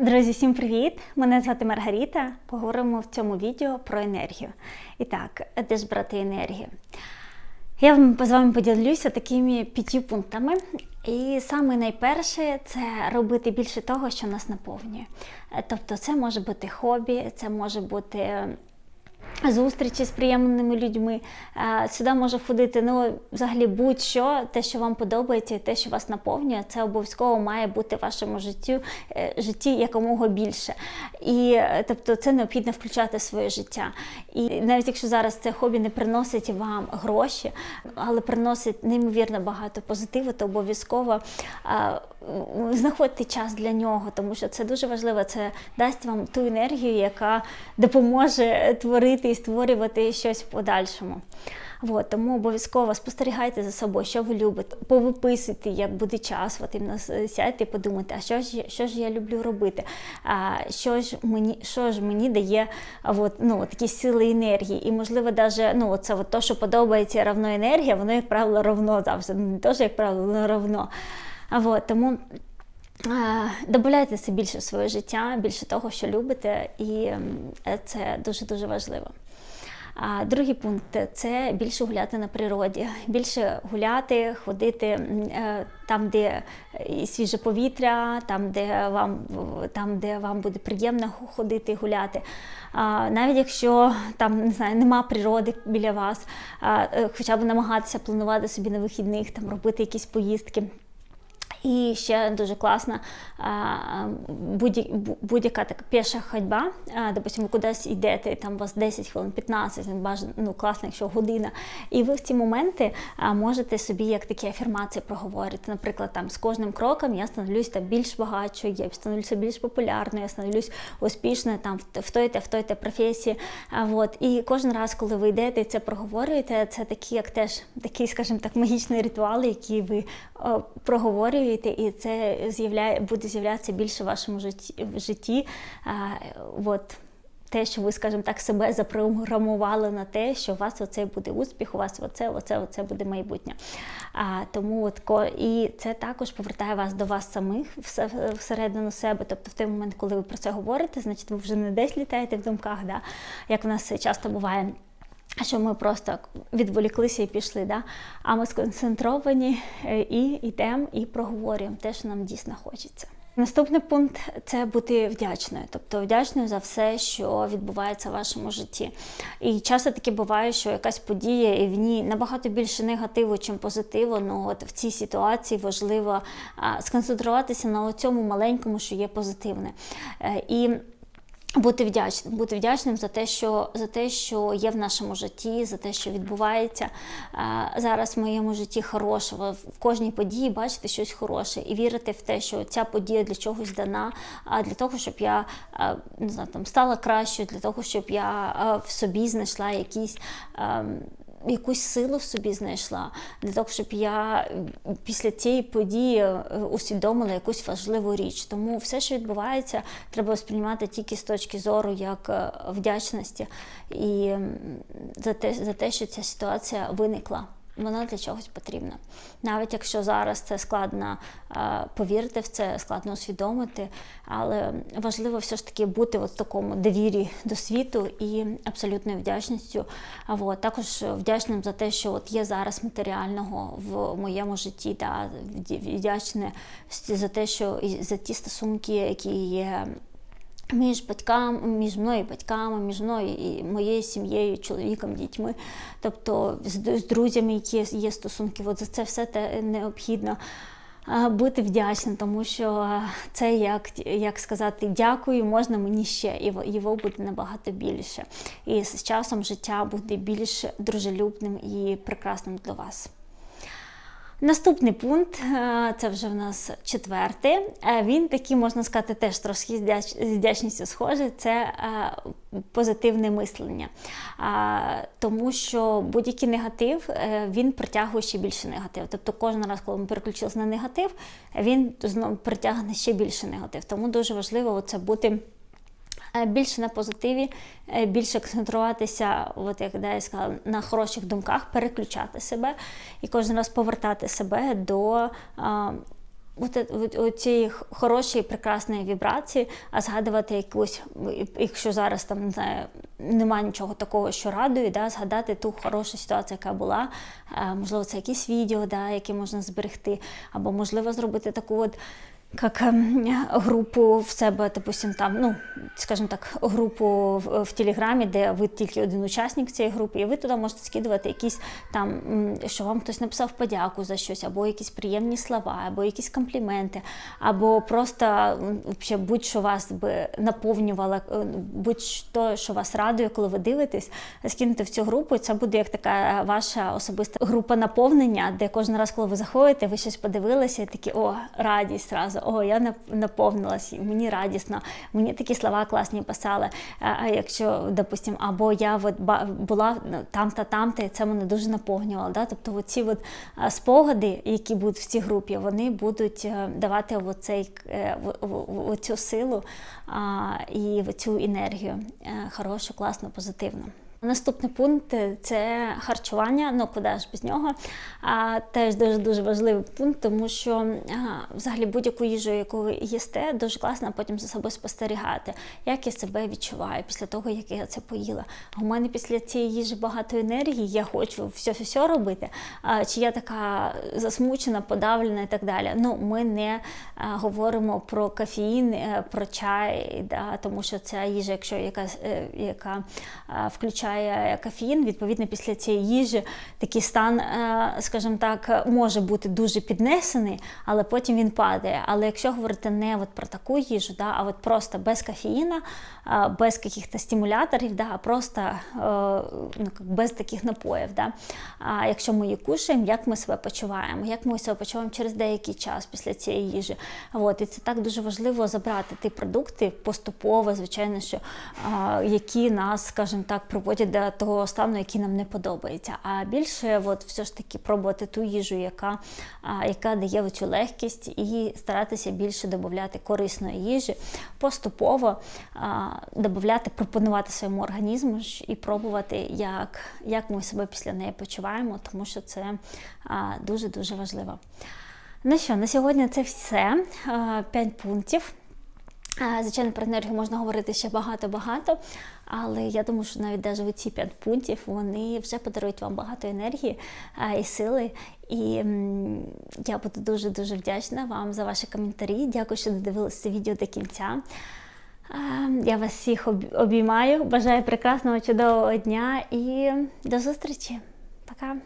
Друзі, всім привіт! Мене звати Маргаріта. Поговоримо в цьому відео про енергію. І так, де ж брати енергію? Я вам з вами поділюся такими п'ятью пунктами. І саме найперше це робити більше того, що нас наповнює. Тобто, це може бути хобі, це може бути. Зустрічі з приємними людьми. Е, Сюди може входити ну, взагалі будь-що, те, що вам подобається, те, що вас наповнює, це обов'язково має бути в вашому житті, е, житті якомога більше. І е, тобто це необхідно включати в своє життя. І навіть якщо зараз це хобі не приносить вам гроші, але приносить неймовірно багато позитиву, то обов'язково знаходьте час для нього, тому що це дуже важливо. Це дасть вам ту енергію, яка допоможе творити і створювати щось в подальшому. От, тому обов'язково спостерігайте за собою, що ви любите, повиписуйте, як буде час, от іменно сядьте і подумайте, а що ж, що ж я люблю робити, а що ж мені, що ж мені дає от, ну, такі сили енергії. І можливо, даже, ну, це от то, що подобається равно енергія, воно, як правило, равно завжди. Не те, що, як правило, воно равно. От, тому Е, Добавляйте це більше в своє життя, більше того, що любите, і е, це дуже-дуже важливо. А другий пункт це більше гуляти на природі, більше гуляти, ходити е, там, де свіже повітря, там, де вам, там, де вам буде приємно ходити, і гуляти. А, навіть якщо там не знаю, нема природи біля вас, е, хоча б намагатися планувати собі на вихідних, там робити якісь поїздки. І ще дуже класна будь- бу- будь-яка така піша ходьба. Допустимо, ви кудись йдете, там у вас 10 хвилин, 15, бажано, ну класно, якщо година. І ви в ці моменти можете собі як такі афірмації проговорити. Наприклад, там з кожним кроком я становлюсь там більш багатшою, я становлюся більш популярною, я становлюсь успішною там в той-то, в той-то професії. От. І кожен раз, коли ви йдете і це проговорюєте, це такі, як теж такий, скажімо так, магічний ритуал, який ви о, проговорюєте, і це з'являє, буде з'являтися більше в вашому житті. В житті. А, от. Те, що ви, скажімо так, себе запрограмували на те, що у вас оце буде успіх, у вас оце, оце, оце буде майбутнє. А, тому от і це також повертає вас до вас самих все- всередину себе. Тобто в той момент, коли ви про це говорите, значить ви вже не десь літаєте в думках, да? як в нас часто буває. Що ми просто відволіклися і пішли, да? а ми сконцентровані е, і йдемо і проговорюємо те, що нам дійсно хочеться. Наступний пункт це бути вдячною, тобто вдячною за все, що відбувається в вашому житті. І часто таке буває, що якась подія і в ній набагато більше негативу, чим позитиву. Ну от в цій ситуації важливо сконцентруватися на цьому маленькому, що є позитивне. Е, І бути вдячним, бути вдячним за те, що за те, що є в нашому житті, за те, що відбувається зараз в моєму житті хорошого. В кожній події бачити щось хороше і вірити в те, що ця подія для чогось дана, а для того, щоб я не знаю, там стала кращою, для того, щоб я в собі знайшла якісь. Якусь силу в собі знайшла для того, щоб я після цієї події е, усвідомила якусь важливу річ. Тому все, що відбувається, треба сприймати тільки з точки зору як е, вдячності і за те, за те, що ця ситуація виникла. Вона для чогось потрібна. Навіть якщо зараз це складно е, повірити в це, складно усвідомити, але важливо все ж таки бути в такому довірі до світу і абсолютною вдячністю. А також вдячним за те, що от є зараз матеріального в моєму житті, та вдячне за те, що і за ті стосунки, які є між батьками, між мною і батьками, між мною і моєю сім'єю, чоловіком, дітьми, тобто з, з друзями, які є стосунки, от за це все те необхідно. Бути вдячним, тому що це як, як сказати дякую, можна мені ще, і його буде набагато більше. І з часом життя буде більш дружелюбним і прекрасним для вас. Наступний пункт е, це вже в нас четвертий. Е, Він такий, можна сказати, теж трошки з вдячністю схожий. Це е, позитивне мислення. Тому що будь-який негатив він притягує ще більше негатив. Тобто кожен раз, коли ми переключилися на негатив, він притягне ще більше негатив. Тому дуже важливо це бути. Е, Більше на позитиві, е, більше концентруватися, от як я сказала, на хороших думках, переключати себе і кожен раз повертати себе до от цієї хорошої, прекрасної вібрації, а згадувати якусь, якщо зараз там не знаю, немає нічого такого, що радує, да, згадати ту хорошу ситуацію, яка була. Е, Можливо, це якісь відео, да, які можна зберегти, або можливо зробити таку от. Як ем, групу в себе, допустим, там, ну, скажімо так, групу в, в Телеграмі, де ви тільки один учасник цієї групи, і ви туди можете скидувати якісь там, що вам хтось написав подяку за щось, або якісь приємні слова, або якісь компліменти, або просто будь-що вас би наповнювало, е, будь-що, що вас радує, коли ви дивитесь, скинути в цю групу, це буде як така ваша особиста група наповнення, де кожен раз, коли ви заходите, ви щось подивилися, і такі о, радість зразу, о, я наповнилась, мені радісно, мені такі слова класні писали. А якщо, допустим, або я от була ну, там-та, там-та, і це мене дуже наповнювало. Да? Тобто оці от спогади, які будуть в цій групі, вони будуть е, давати оцей, е, оцю силу і цю енергію е, хорошу, класну, позитивну. Наступний пункт це харчування. Ну куди ж без нього? А теж дуже дуже важливий пункт, тому що взагалі будь-яку їжу, яку ви їсте, дуже класно потім за собою спостерігати, як я себе відчуваю після того, як я це поїла. У мене після цієї їжі багато енергії, я хочу все все, робити. А, чи я така засмучена, подавлена і так далі. Ну, ми не говоримо про кофеїн, е, про чай, да, тому що ця їжа, якщо якась, е, яка а, включає кофеїн, відповідно після цієї їжі такий стан, е, скажімо так, може бути дуже піднесений, але потім він падає. Але якщо говорити не от про таку їжу, да, а от просто без кофеїна, без якихось стимуляторів, да, просто е, ну, без таких напоїв. Да. А якщо ми її кушаємо, як ми себе почуваємо, як ми себе почуваємо через деякий час після цієї їжі. От, і це так дуже важливо забрати ті продукти поступово, звичайно, що які нас, скажімо так, приводять до того стану, який нам не подобається. А більше, от, все ж таки, пробувати ту їжу, яка, яка дає цю легкість, і старатися більше додати корисної їжі, поступово додати, пропонувати своєму організму і пробувати, як, як ми себе після неї почуваємо, тому що це дуже-дуже важливо. Ну що, на сьогодні це все. П'ять пунктів. Звичайно, про енергію можна говорити ще багато-багато, але я думаю, що навіть навіть ці п'ять пунктів вони вже подарують вам багато енергії і сили. І я буду дуже дуже вдячна вам за ваші коментарі. Дякую, що додивилися це відео до кінця. Я вас всіх обіймаю. Бажаю прекрасного чудового дня і до зустрічі. Пока!